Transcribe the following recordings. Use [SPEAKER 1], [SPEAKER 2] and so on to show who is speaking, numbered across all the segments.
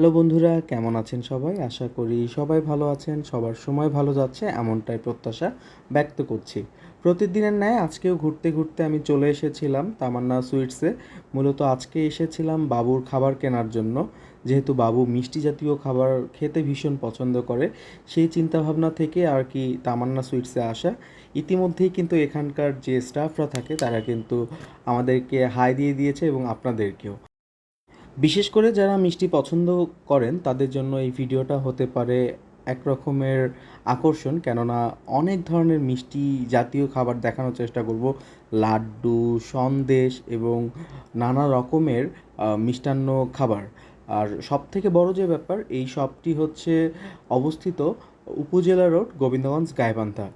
[SPEAKER 1] Hello বন্ধুরা, কেমন আছেন সবাই? আশা করি সবাই ভালো আছেন, সবার সময় ভালো যাচ্ছে, এমনটাই প্রত্যাশা ব্যক্ত করছি। প্রতিদিনের ন্যায় আজকেও ঘুরতে ঘুরতে আমি চলে এসেছিলাম তামান্না সুইটসে। মূলত আজকে এসেছিলাম বাবুর খাবার কেনার জন্য। যেহেতু বাবু মিষ্টি জাতীয় খাবার খেতে ভীষণ পছন্দ করে, সেই চিন্তাভাবনা থেকে আর কি তামান্না সুইটসে আসা। ইতিমধ্যেই কিন্তু এখানকার যে স্টাফরা থাকে, তারা কিন্তু আমাদেরকে হাই দিয়ে দিয়েছে এবং আপনাদেরকেও। বিশেষ করে যারা মিষ্টি পছন্দ করেন, তাদের জন্য এই ভিডিওটা হতে পারে এক রকমের আকর্ষণ। কেননা অনেক ধরনের মিষ্টি জাতীয় খাবার দেখানোর চেষ্টা করব। লাড্ডু, সন্দেশ এবং নানা রকমের মিষ্টান্ন খাবার। আর সব থেকে বড় যে ব্যাপার, এই শপটি হচ্ছে অবস্থিত উপজেলা রোড, গোবিন্দগঞ্জ, গাইবান্ধা।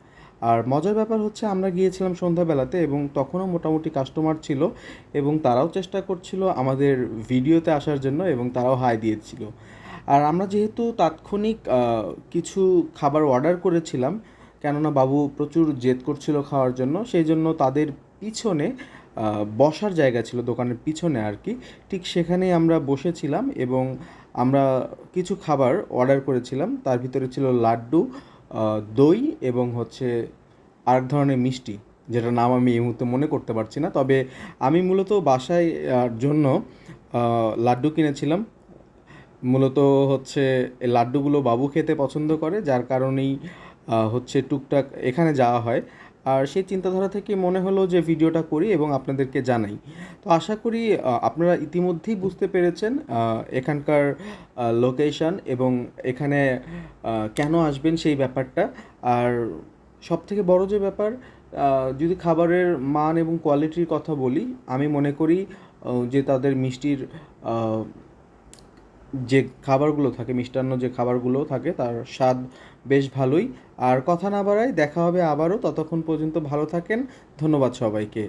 [SPEAKER 1] আর মজার ব্যাপার হচ্ছে আমরা গিয়েছিলাম সন্ধ্যাবেলাতে এবং তখনও মোটামুটি কাস্টমার ছিল এবং তারাও চেষ্টা করছিল আমাদের ভিডিওতে আসার জন্য এবং তারাও হাই দিয়েছিল। আর আমরা যেহেতু তাৎক্ষণিক কিছু খাবার অর্ডার করেছিলাম, কেননা বাবু প্রচুর জেদ করছিল খাওয়ার জন্য, সেই জন্য তাদের পিছনে বসার জায়গা ছিল, দোকানের পিছনে আর কি। ঠিক সেখানেই আমরা বসেছিলাম এবং আমরা কিছু খাবার অর্ডার করেছিলাম। তার ভিতরে ছিল লাড্ডু দই এবং হচ্ছে আরেক ধরনের মিষ্টি, যেটার নাম আমি এই মুহূর্তে মনে করতে পারছি না। তবে আমি মূলত বাসায় জন্য লাড্ডু কিনেছিলাম। মূলত হচ্ছে লাড্ডুগুলো বাবু খেতে পছন্দ করে, যার কারণেই হচ্ছে টুকটাক এখানে যাওয়া হয়। আর সেই চিন্তাধারা থেকে মনে হলো যে ভিডিওটা করি এবং আপনাদেরকে জানাই। তো আশা করি আপনারা ইতিমধ্যেই বুঝতে পেরেছেন এখানকার লোকেশন এবং এখানে কেন আসবেন সেই ব্যাপারটা। আর সব থেকে বড় যে ব্যাপার যদি খাবারের মান এবং কোয়ালিটির কথা বলি, আমি মনে করি যে তাদের মিষ্টির যে খাবারগুলো থাকে, মিষ্টান্ন যে খাবারগুলো থাকে, তার স্বাদ বেশ ভালোই। আর কথা না বাড়াই দেখা হবে আবারও, ততক্ষণ পর্যন্ত ভালো থাকেন। ধন্যবাদ সবাইকে।